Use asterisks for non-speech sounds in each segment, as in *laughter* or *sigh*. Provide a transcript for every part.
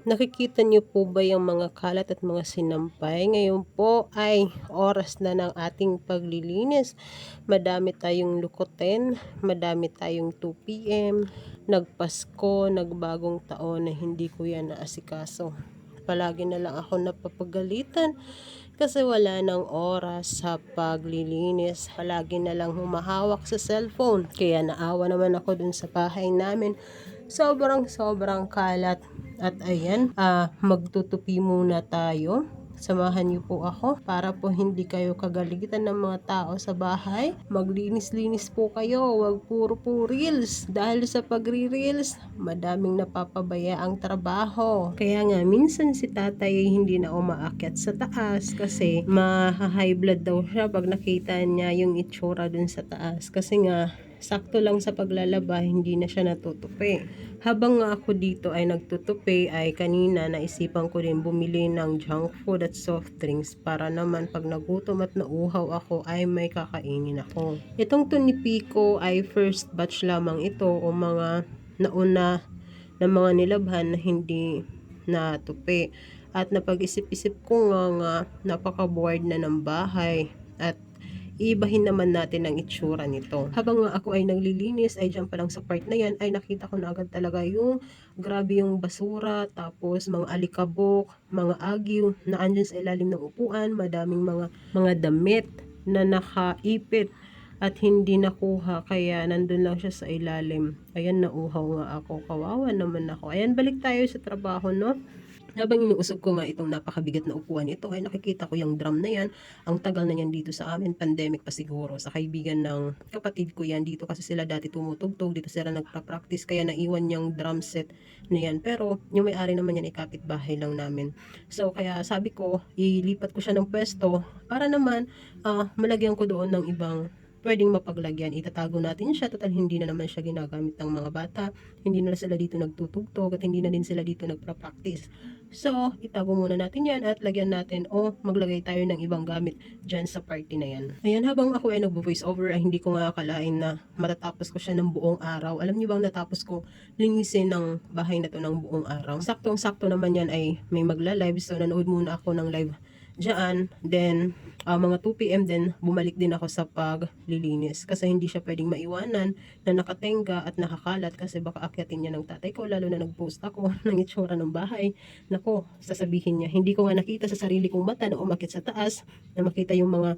Nakikita niyo po ba yung mga kalat at mga sinampay? Ngayon po ay oras na ng ating paglilinis. Madami tayong lukotin, madami tayong 2pm, nagpasko, nagbagong taon na hindi ko yan naasikaso. Palagi na lang ako napapagalitan kasi wala nang oras sa paglilinis. Palagi na lang humahawak sa cellphone. Kaya naawa naman ako dun sa bahay namin. Sobrang sobrang kalat. At ayan, ah, magtutupi muna tayo. Samahan niyo po ako para po hindi kayo kagalitan ng mga tao sa bahay. Maglinis-linis po kayo, wag puro po reels. Dahil sa pagre-reels, madaming napapabaya ang trabaho. Kaya nga, minsan si tatay ay hindi na umaakyat sa taas kasi ma-high blood daw siya pag nakita niya yung itsura dun sa taas. Kasi nga, sakto lang sa paglalaba, hindi na siya natutupi. Habang nga ako dito ay nagtutupi, ay kanina naisipan ko rin bumili ng junk food at soft drinks para naman pag nagutom at nauhaw ako ay may kakainin ako. Itong tunipi ko ay first batch lamang ito o mga nauna na mga nilabhan na hindi natupi. At napag-isip-isip ko nga nga napaka-bored na ng bahay at ibahin naman natin ang itsura nito. Habang ako ay naglilinis, ay dyan pa lang sa part na yan, ay nakita ko na agad talaga yung grabe yung basura, tapos mga alikabok, mga agyo na andyan sa ilalim ng upuan, madaming mga, mga damit na nakaipit at hindi nakuha kaya nandun lang siya sa ilalim. Ayan, nauhaw nga ako. Kawawa naman ako. Ayan, balik tayo sa trabaho, no? Habang inuusog ko nga itong napakabigat na upuan ito, ay nakikita ko yung drum na yan. Ang tagal na yan dito sa amin, pandemic pa siguro. Sa kaibigan ng kapatid ko yan dito kasi sila dati tumutugtog, dito sila nagpa-practice, kaya naiwan yung drum set na yan. Pero yung may-ari naman yan ay kapitbahay lang namin. So kaya sabi ko, ilipat ko siya ng pwesto para naman ah, malagyan ko doon ng ibang pwedeng mapaglagyan. Itatago natin siya. Total, hindi na naman siya ginagamit ng mga bata. Hindi na sila dito nagtutugtog at hindi na din sila dito nagpa-practice. So, itago muna natin yan at lagyan natin o maglagay tayo ng ibang gamit dyan sa party na yan. Ayan, habang ako ay nagvo-voice over, ay hindi ko nga akalain na matatapos ko siya ng buong araw. Alam niyo bang natapos ko linisin ng bahay na to ng buong araw? Saktong-sakto naman yan ay may magla-live. So, nanood muna ako ng live dyan. Then, uh, mga 2pm din, bumalik din ako sa paglilinis. Kasi hindi siya pwedeng maiwanan na nakatenga at nakakalat kasi baka akyatin niya ng tatay ko. Lalo na nag-post ako *laughs* ng itsura ng bahay. Nako, sasabihin niya, hindi ko nga nakita sa sarili kong mata na umakit sa taas, na makita yung mga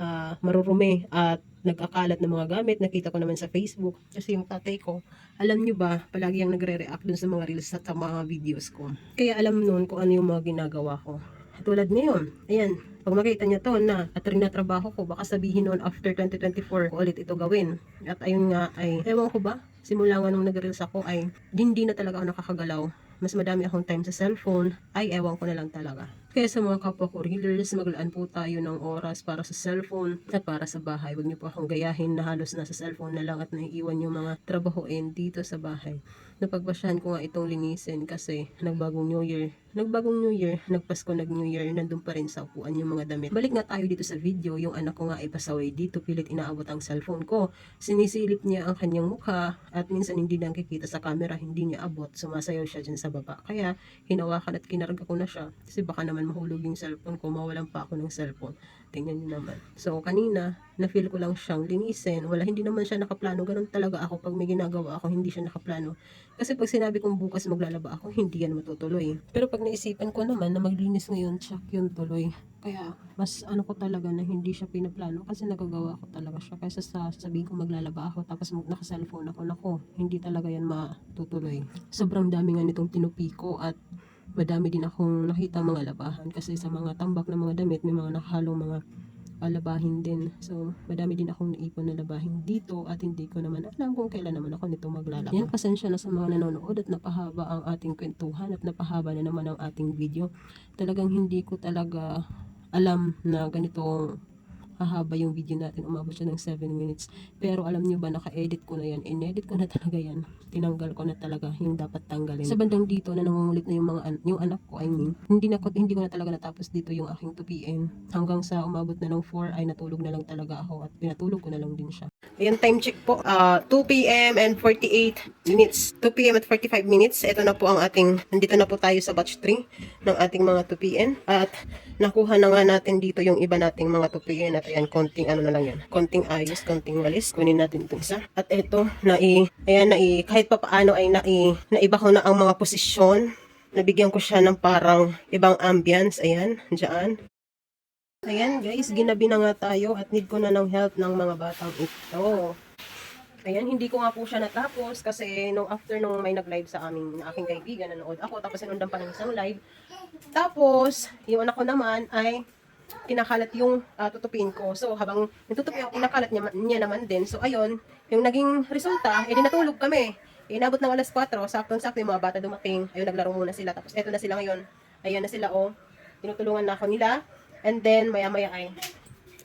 uh, marurumi at nag-akalat ng mga gamit. Nakita ko naman sa Facebook. Kasi yung tatay ko, alam nyo ba, palagi yung nagre-react dun sa mga reels at sa mga videos ko. Kaya alam noon kung ano yung mga ginagawa ko. Tulad ngayon, ayan, pag makita niya to na at rin na trabaho ko, baka sabihin noon after 2024 ko ulit ito gawin. At ayun nga ay, ewan ko ba, simula nga nung nag-reels ako ay hindi na talaga ako nakakagalaw. Mas madami akong time sa cellphone, ay ewan ko na lang talaga. Kaya sa mga kapwa ko reelers, maglaan po tayo ng oras para sa cellphone at para sa bahay. Huwag niyo po akong gayahin na halos nasa cellphone na lang at naiiwan yung mga trabahoin dito sa bahay. Napagbasyahan ko nga itong linisin kasi nagbagong New Year. Nagbagong New Year, nagpasko nag New Year, nandun pa rin sa upuan yung mga damit. Balik nga tayo dito sa video, yung anak ko nga ay pasaway dito, pilit inaabot ang cellphone ko. Sinisilip niya ang kanyang mukha at minsan hindi nakikita sa camera, hindi niya abot, sumasayaw siya dyan sa baba. Kaya hinawakan at kinarga ko na siya kasi baka naman mahulog yung cellphone ko, mawalan pa ako ng cellphone. Tingnan niyo naman. So, kanina, na-feel ko lang siyang linisin. Wala, hindi naman siya nakaplano. Ganun talaga ako pag may ginagawa ako, hindi siya nakaplano. Kasi pag sinabi kong bukas maglalaba ako, hindi yan matutuloy. Pero pag naisipan ko naman na maglinis ngayon, tsak yun tuloy. Kaya, mas ano ko talaga na hindi siya pinaplano kasi nagagawa ko talaga siya. Kaysa sa sabihin ko maglalaba ako tapos naka-cellphone ako, nako, hindi talaga yan matutuloy. Sobrang dami nga nitong tinupi ko at madami din akong nakita mga labahan kasi sa mga tambak na mga damit may mga nakahalong mga alabahin din. So, madami din akong naipon na labahin dito at hindi ko naman alam kung kailan naman ako nito maglalaba. Yan, pasensya na sa mga nanonood at napahaba ang ating kwentuhan at napahaba na naman ang ating video. Talagang hindi ko talaga alam na ganito hahaba yung video natin. Umabot siya ng 7 minutes. Pero alam nyo ba, naka-edit ko na yan. In-edit ko na talaga yan. Tinanggal ko na talaga yung dapat tanggalin. Sa bandang dito na nangungulit na yung mga an- yung anak ko, I mean, hindi na ko hindi ko na talaga natapos dito yung aking 2 PM. Hanggang sa umabot na ng 4 ay natulog na lang talaga ako at pinatulog ko na lang din siya. Ayan, time check po. Ah, 2 p.m. and 48 minutes. 2 p.m. at 45 minutes. Ito na po ang ating, nandito na po tayo sa batch 3 ng ating mga 2 p.m. At nakuha na nga natin dito yung iba nating mga 2 p.m. At ayan, konting ano na lang yan. Konting ayos, konting walis. Kunin natin itong isa. At ito, nai, ayan, nai, kahit pa paano ay nai, naiba ko na ang mga posisyon. Nabigyan ko siya ng parang ibang ambience. Ayan, dyan. Ayan guys, ginabi na nga tayo at need ko na ng help ng mga batang ito. Ayan, hindi ko nga po siya natapos kasi nung after nung may nag-live sa amin na aking kaibigan, nanood ako, tapos sinundan pa ng isang live. Tapos, yung anak ko naman ay kinakalat yung uh, tutupin ko. So, habang natutupi ako, kinakalat niya, niya naman din. So, ayun, yung naging resulta, edi natulog kami. Inabot ng alas 4, saktong-sakto yung mga bata dumating. Ayun, naglaro muna sila. Tapos, eto na sila ngayon. Ayan na sila, oh. Tinutulungan na ako nila. And then, maya-maya ay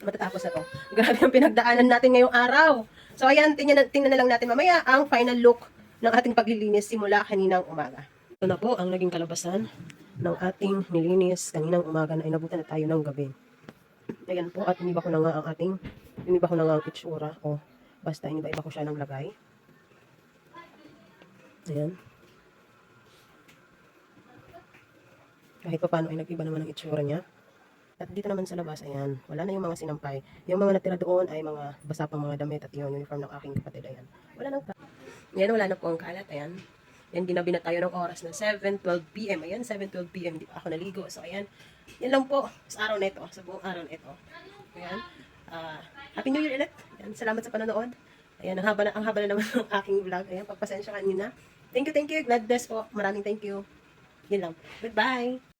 matatapos na to. *laughs* Grabe ang pinagdaanan natin ngayong araw. So, ayan, tingnan, tingnan na lang natin mamaya ang final look ng ating paglilinis simula kaninang umaga. Ito na po ang naging kalabasan ng ating nilinis kaninang umaga na inabutan na tayo ng gabi. Ayan po, at iniba ko na nga ang ating, iniba ko na nga ang itsura. O, basta iniba-iba ko siya ng lagay. Ayan. Kahit pa paano ay nag-iba naman ang itsura niya. At dito naman sa labas, ayan, wala na yung mga sinampay. Yung mga natira doon ay mga basa pang mga damit at yung uniform ng aking kapatid, ayan. Wala nang Ayan, wala na po ang kalat, ayan. Yan, ginabi na tayo ng oras na 7.12 p.m. Ayan, 7.12 p.m. Di pa ako naligo. So, ayan. Yan lang po sa araw na ito. Sa buong araw na ito. Ayan. Ah, Happy New Year ulit. Ayan, salamat sa panonood. Ayan, ang haba na, ang haba na naman *laughs* ng aking vlog. Ayan, pagpasensya ka nyo na. Thank you, thank you. God bless po. Maraming thank you. Yun lang. Goodbye.